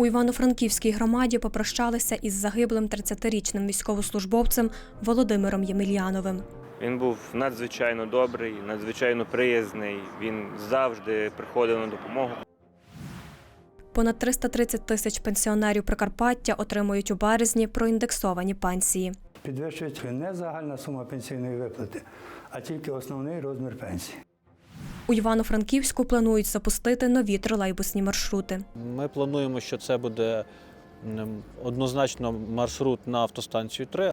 У Івано-Франківській громаді попрощалися із загиблим 30-річним військовослужбовцем Володимиром Ємельяновим. Він був надзвичайно добрий, надзвичайно приязний. Він завжди приходив на допомогу. Понад 330 тисяч пенсіонерів Прикарпаття отримують у березні проіндексовані пенсії. Підвищується не загальна сума пенсійної виплати, а тільки основний розмір пенсії. У Івано-Франківську планують запустити нові тролейбусні маршрути. Ми плануємо, що це буде однозначно маршрут на автостанцію 3,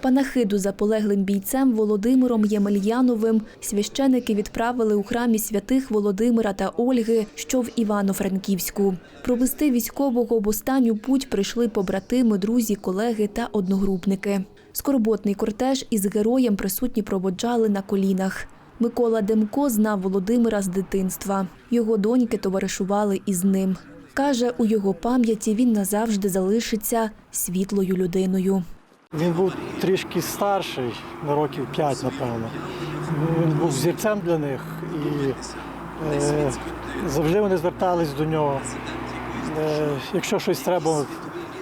Панахиду за полеглим бійцем Володимиром Ємельяновим священики відправили у храмі святих Володимира та Ольги, що в Івано-Франківську. Провести військового в останню путь прийшли побратими, друзі, колеги та одногрупники. Скорботний кортеж із героєм присутні проводжали на колінах. Микола Демко знав Володимира з дитинства. Його доньки товаришували із ним. Каже, у його пам'яті він назавжди залишиться світлою людиною. Він був трішки старший, на років 5, напевно. Він був зірцем для них і е, завжди вони звертались до нього. Е, якщо щось треба,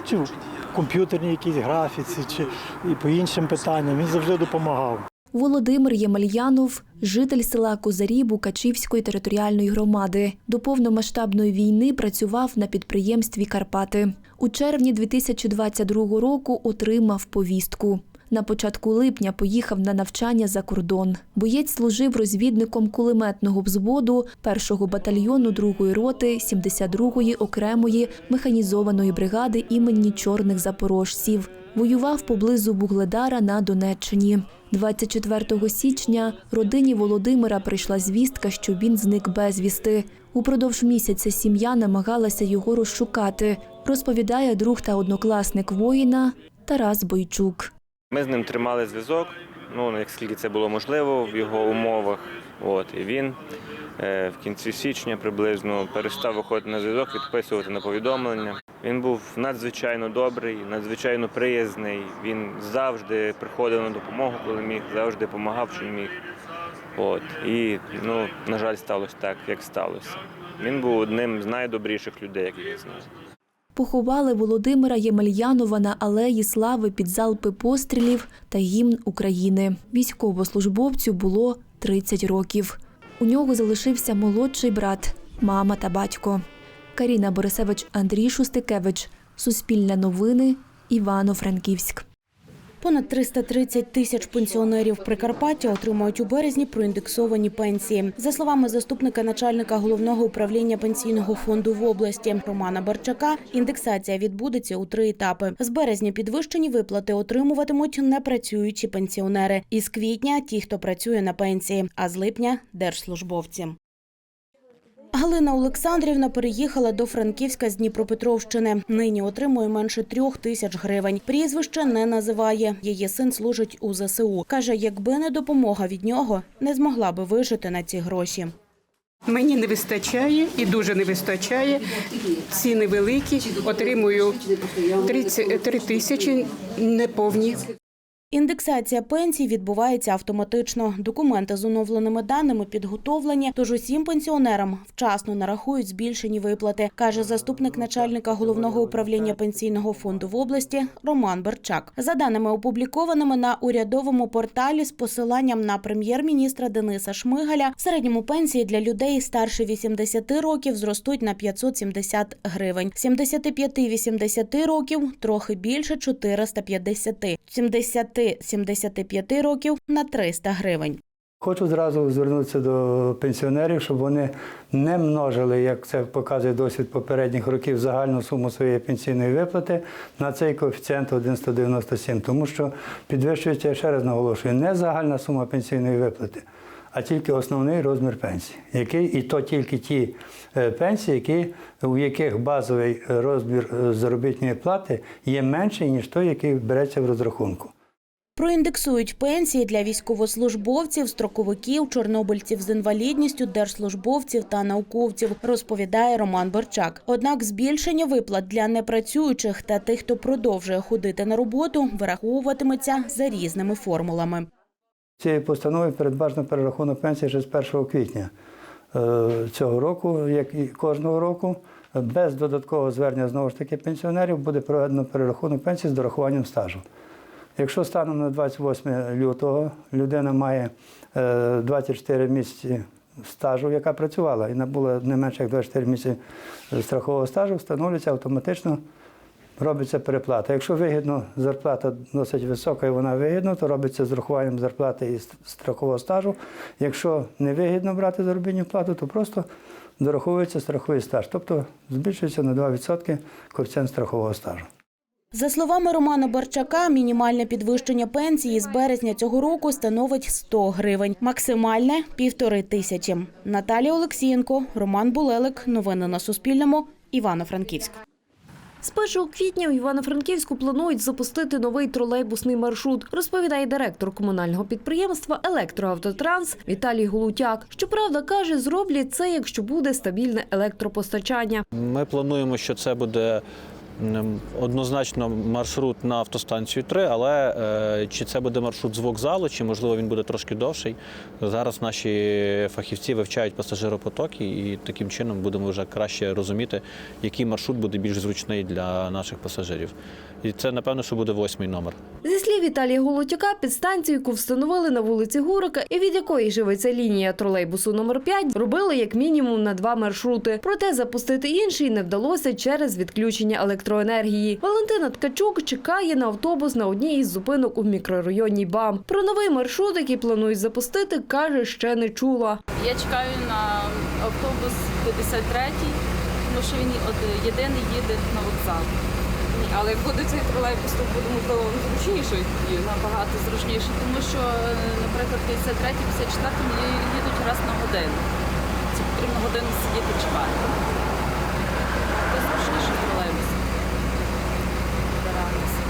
чи в комп'ютерній якійсь графіці, чи і по іншим питанням, він завжди допомагав. Володимир Ємельянов – житель села Козарі Букачівської територіальної громади. До повномасштабної війни працював на підприємстві Карпати. У червні 2022 року отримав повістку. На початку липня поїхав на навчання за кордон. Боєць служив розвідником кулеметного взводу 1-го батальйону 2-ї роти 72-ї окремої механізованої бригади імені Чорних Запорожців. Воював поблизу Бугледара на Донеччині. 24 січня родині Володимира прийшла звістка, що він зник безвісти. Упродовж місяця сім'я намагалася його розшукати, розповідає друг та однокласник воїна Тарас Бойчук. Ми з ним тримали зв'язок, ну як скільки це було можливо в його умовах. От і він в кінці січня приблизно перестав виходити на зв'язок, відписувати на повідомлення. Він був надзвичайно добрий, надзвичайно приязний. Він завжди приходив на допомогу, коли міг, завжди допомагав, що міг. От і ну на жаль, сталося так, як сталося. Він був одним з найдобріших людей, яких я знаю. Поховали Володимира Ємельянова на алеї слави під залпи пострілів та гімн України. Військовослужбовцю було 30 років. У нього залишився молодший брат, мама та батько. Каріна Борисевич, Андрій Шустикевич. Суспільне новини. Івано-Франківськ. Понад 330 тисяч пенсіонерів Прикарпаття отримають у березні проіндексовані пенсії. За словами заступника начальника головного управління пенсійного фонду в області Романа Барчака, індексація відбудеться у три етапи. З березня підвищені виплати отримуватимуть непрацюючі пенсіонери. Із квітня ті, хто працює на пенсії, а з липня держслужбовці. Галина Олександрівна переїхала до Франківська з Дніпропетровщини. Нині отримує менше трьох тисяч гривень. Прізвище не називає. Її син служить у ЗСУ. Каже, якби не допомога від нього, не змогла би вижити на ці гроші. Мені не вистачає і дуже не вистачає. Ціни великі. Отримую 33 тисячі неповні. Індексація пенсій відбувається автоматично. Документи з оновленими даними підготовлені, тож усім пенсіонерам вчасно нарахують збільшені виплати, каже заступник начальника головного управління пенсійного фонду в області Роман Берчак. За даними опублікованими на урядовому порталі з посиланням на прем'єр-міністра Дениса Шмигаля, в середньому пенсії для людей старше 80 років зростуть на 570 гривень. 75-80 років трохи більше 450. 70-75 років на 300 гривень. Хочу зразу звернутися до пенсіонерів, щоб вони не множили, як це показує досвід попередніх років, загальну суму своєї пенсійної виплати на цей коефіцієнт 1,197, тому що підвищується, я ще раз наголошую, не загальна сума пенсійної виплати, а тільки основний розмір пенсії, який і то тільки ті е, пенсії, які, у яких базовий розмір е, заробітної плати є менший, ніж той, який береться в розрахунку. Проіндексують пенсії для військовослужбовців, строковиків, чорнобильців з інвалідністю, держслужбовців та науковців, розповідає Роман Борчак. Однак збільшення виплат для непрацюючих та тих, хто продовжує ходити на роботу, вираховуватиметься за різними формулами. Цією постановою передбачено перерахунок пенсії вже з 1 квітня е, цього року, як і кожного року. без додаткового звернення знову ж таки пенсіонерів буде проведено перерахунок пенсії з дорахуванням стажу. Якщо станом на 28 лютого людина має е, 24 місяці стажу, яка працювала, і набула не менше як 24 місяці страхового стажу, встановлюється автоматично робиться переплата. Якщо вигідно, зарплата досить висока і вона вигідна, то робиться з рахуванням зарплати і страхового стажу. Якщо не вигідно брати заробітну плату, то просто дораховується страховий стаж, тобто збільшується на 2% коефіцієнт страхового стажу. За словами Романа Барчака, мінімальне підвищення пенсії з березня цього року становить 100 гривень, максимальне – півтори тисячі. Наталія Олексієнко, Роман Булелик. Новини на Суспільному. Івано-Франківськ. З 1 квітня в Івано-Франківську планують запустити новий тролейбусний маршрут, розповідає директор комунального підприємства Електроавтотранс Віталій Голутяк. Щоправда, каже, зроблять це, якщо буде стабільне електропостачання. Ми плануємо, що це буде однозначно маршрут на автостанцію 3, але е, чи це буде маршрут з вокзалу, чи можливо він буде трошки довший. Зараз наші фахівці вивчають пасажиропотоки і таким чином будемо вже краще розуміти, який маршрут буде більш зручний для наших пасажирів. І це напевно, що буде восьмий номер. Зі слів Віталія Голутяка, підстанцію, яку встановили на вулиці Гурика і від якої живиться лінія тролейбусу номер 5, робили як мінімум на два маршрути. Проте запустити інший не вдалося через відключення електроенергії. Валентина Ткачук чекає на автобус на одній із зупинок у мікрорайоні БАМ. Про новий маршрут, який планують запустити, каже, ще не чула. Я чекаю на автобус 53-й, тому що він єдиний їде на вокзал. Але як буде цей тролейбус, то буде можливо зручніше і набагато зручніше, тому що, наприклад, 53 54 їдуть раз на годину. Це потрібно годину сидіти чекати. Це зручніше тролейбус. Старалися.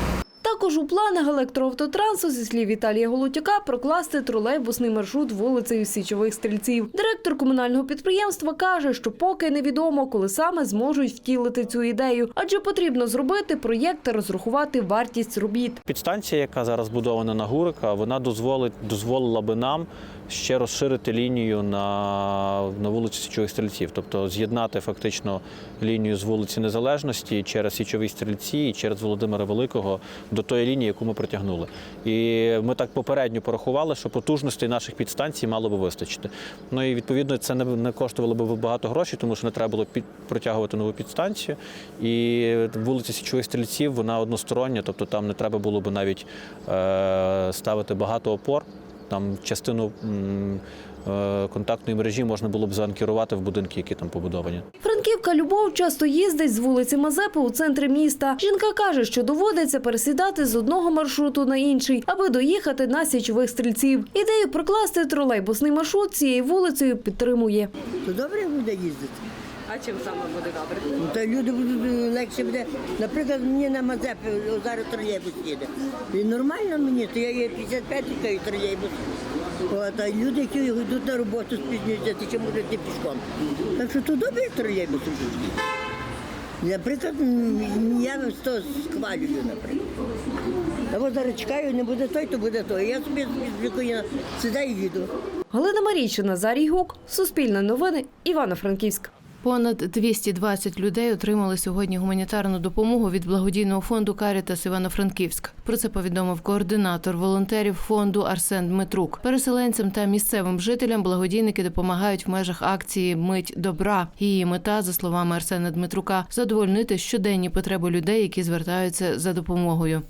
Також у планах електроавтотрансу, зі слів Віталія Голутяка, прокласти тролейбусний маршрут вулицею Січових стрільців. Директор комунального підприємства каже, що поки невідомо, коли саме зможуть втілити цю ідею, адже потрібно зробити проєкт та розрахувати вартість робіт. Підстанція, яка зараз будована на Гурика, вона дозволить дозволила би нам ще розширити лінію на, на вулиці Січових стрільців, тобто з'єднати фактично лінію з вулиці Незалежності через Січові стрільці і через Володимира Великого до тої лінії, яку ми протягнули. І ми так попередньо порахували, що потужностей наших підстанцій мало би вистачити. Ну і відповідно це не, не коштувало би багато грошей, тому що не треба було під, протягувати нову підстанцію. І вулиця Січових стрільців вона одностороння, тобто там не треба було б навіть е, ставити багато опор. Там частину е, контактної мережі можна було б заанкерувати в будинки, які там побудовані. Франківка Любов часто їздить з вулиці Мазепи у центрі міста. Жінка каже, що доводиться пересідати з одного маршруту на інший, аби доїхати на січових стрільців. Ідею прокласти тролейбусний маршрут цією вулицею підтримує. То добре буде їздити. А чим саме буде добре? Ну, то люди будуть е, легше буде. Наприклад, мені на Мазепі о, зараз тролейбус їде. І нормально мені, то я є 55 і тролейбус. От, а люди, які йдуть на роботу, спізнюються, ти ще можуть йти пішком. Так що тут добре тролейбус їздити. Наприклад, я я то схвалюю, наприклад. Або зараз чекаю, не буде той, то буде той. Я собі спокійно сідаю і їду. Галина Марійчина, Зарій Гук, Суспільне новини, Івано-Франківськ. Понад 220 людей отримали сьогодні гуманітарну допомогу від благодійного фонду Карітас Івано-Франківськ. Про це повідомив координатор волонтерів фонду Арсен Дмитрук. Переселенцям та місцевим жителям благодійники допомагають в межах акції Мить добра. Її мета, за словами Арсена Дмитрука, задовольнити щоденні потреби людей, які звертаються за допомогою.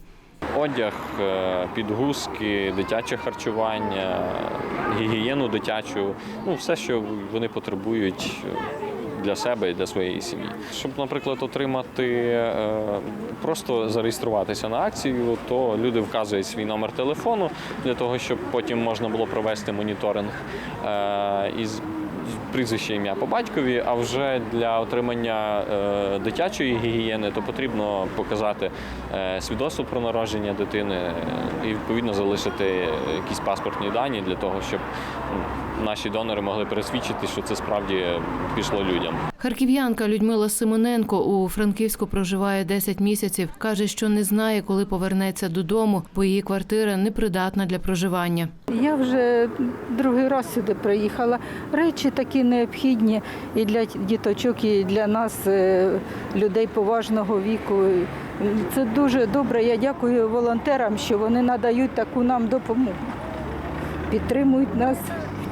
Одяг, е, підгузки, дитяче харчування, гігієну дитячу, ну все, що вони потребують для себе і для своєї сім'ї. Щоб, наприклад, отримати е, просто зареєструватися на акцію, то люди вказують свій номер телефону для того, щоб потім можна було провести моніторинг е, із прізвище ім'я по батькові. А вже для отримання е, дитячої гігієни то потрібно показати свідоцтво про народження дитини і відповідно залишити якісь паспортні дані для того, щоб м, наші донори могли пересвідчити, що це справді пішло людям. Харків'янка Людмила Симоненко у Франківську проживає 10 місяців. каже, що не знає, коли повернеться додому, бо її квартира непридатна для проживання. Я вже другий раз сюди приїхала. Речі такі необхідні і для діточок, і для нас, е, людей поважного віку. Це дуже добре. Я дякую волонтерам, що вони надають таку нам допомогу. Підтримують нас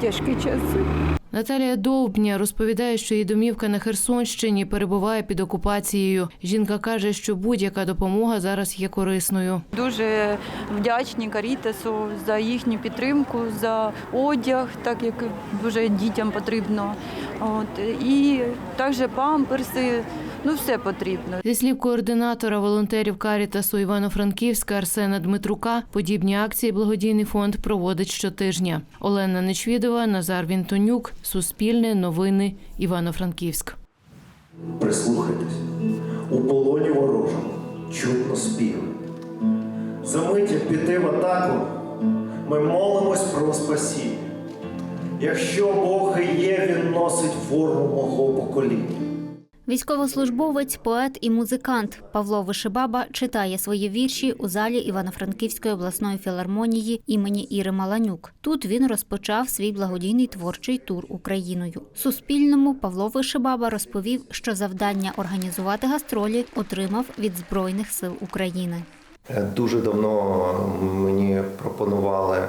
тяжкі часи. Наталія Довбня розповідає, що її домівка на Херсонщині перебуває під окупацією. Жінка каже, що будь-яка допомога зараз є корисною. Дуже вдячні Карітасу за їхню підтримку, за одяг, так як дуже дітям потрібно. От і також памперси. Ну все потрібно. Зі слів координатора волонтерів Карітасу Івано-Франківська Арсена Дмитрука, подібні акції благодійний фонд проводить щотижня. Олена Нечвідова, Назар Вінтонюк, Суспільне, Новини, Івано-Франківськ. Прислухайтесь, у полоні ворожому чутно співи. Замить як піти в атаку, ми молимось про спасіння. Якщо Бог і є, він носить форму мого покоління. Військовослужбовець, поет і музикант Павло Вишибаба читає свої вірші у залі Івано-Франківської обласної філармонії імені Іри Маланюк. Тут він розпочав свій благодійний творчий тур Україною. Суспільному Павло Вишибаба розповів, що завдання організувати гастролі отримав від Збройних сил України. Дуже давно мені пропонували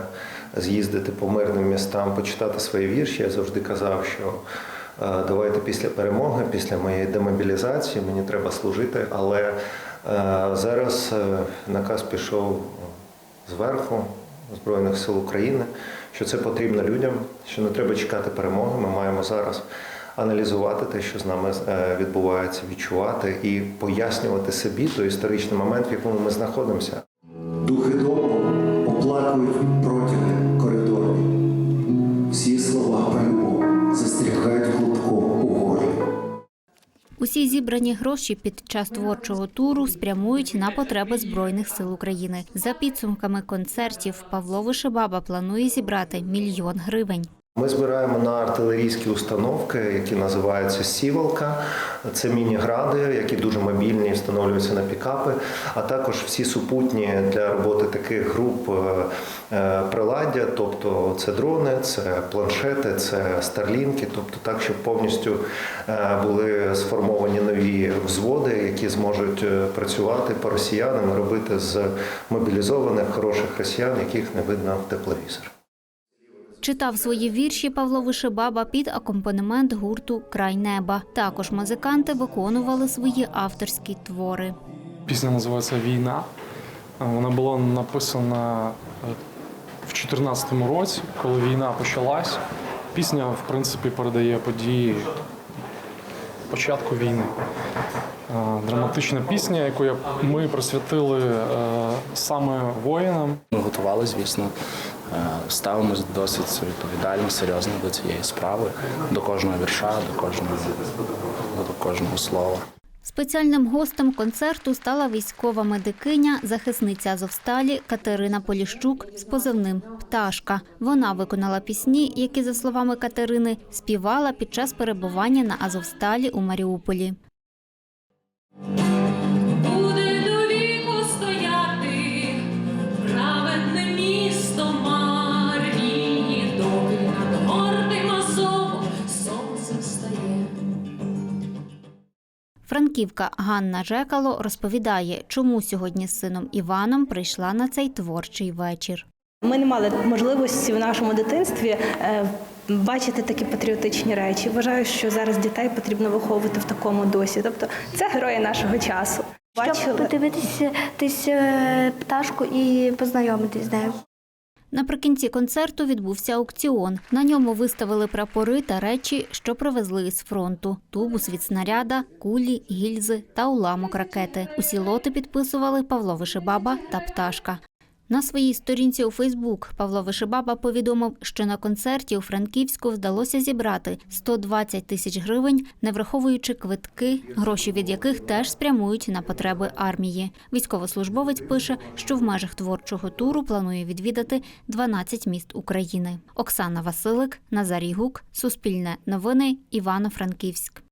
з'їздити по мирним містам, почитати свої вірші. Я завжди казав, що е, давайте після перемоги, після моєї демобілізації, мені треба служити. Але е, зараз е, наказ пішов зверху Збройних сил України, що це потрібно людям, що не треба чекати перемоги. Ми маємо зараз аналізувати те, що з нами е, відбувається, відчувати і пояснювати собі той історичний момент, в якому ми знаходимося. Духи дому оплакують Усі зібрані гроші під час творчого туру спрямують на потреби Збройних сил України. За підсумками концертів Павло Вишибаба планує зібрати мільйон гривень. Ми збираємо на артилерійські установки, які називаються сівалка. Це міні-гради, які дуже мобільні, встановлюються на пікапи, а також всі супутні для роботи таких груп е, е, приладдя, тобто це дрони, це планшети, це старлінки, тобто так, щоб повністю е, були сформовані нові взводи, які зможуть працювати по росіянам, робити з мобілізованих хороших росіян, яких не видно в тепловізор. Читав свої вірші Павло Вишибаба під акомпанемент гурту Край неба. Також музиканти виконували свої авторські твори. Пісня називається Війна. Вона була написана е, в 2014 році, коли війна почалась. Пісня, в принципі, передає події початку війни. Е, Драматична пісня, яку ми присвятили е, саме воїнам. Ми готували, звісно, е, ставимось досить відповідально, серйозно до цієї справи, до кожного вірша, до кожного, до кожного слова. Спеціальним гостем концерту стала військова медикиня, захисниця Азовсталі Катерина Поліщук з позивним Пташка. Вона виконала пісні, які, за словами Катерини, співала під час перебування на Азовсталі у Маріуполі. Франківка Ганна Жекало розповідає, чому сьогодні з сином Іваном прийшла на цей творчий вечір. Ми не мали можливості в нашому дитинстві е, бачити такі патріотичні речі. Вважаю, що зараз дітей потрібно виховувати в такому досі. Тобто це герої нашого часу. Щоб подивитися тись, е, пташку і познайомитись з нею. Наприкінці концерту відбувся аукціон. На ньому виставили прапори та речі, що привезли із фронту: тубус від снаряда, кулі, гільзи та уламок ракети. Усі лоти підписували Павло Вишибаба та Пташка. На своїй сторінці у Фейсбук Павло Вишибаба повідомив, що на концерті у Франківську вдалося зібрати 120 тисяч гривень, не враховуючи квитки, гроші від яких теж спрямують на потреби армії. Військовослужбовець пише, що в межах творчого туру планує відвідати 12 міст України. Оксана Василик, Назарій Гук, Суспільне новини, Івано-Франківськ.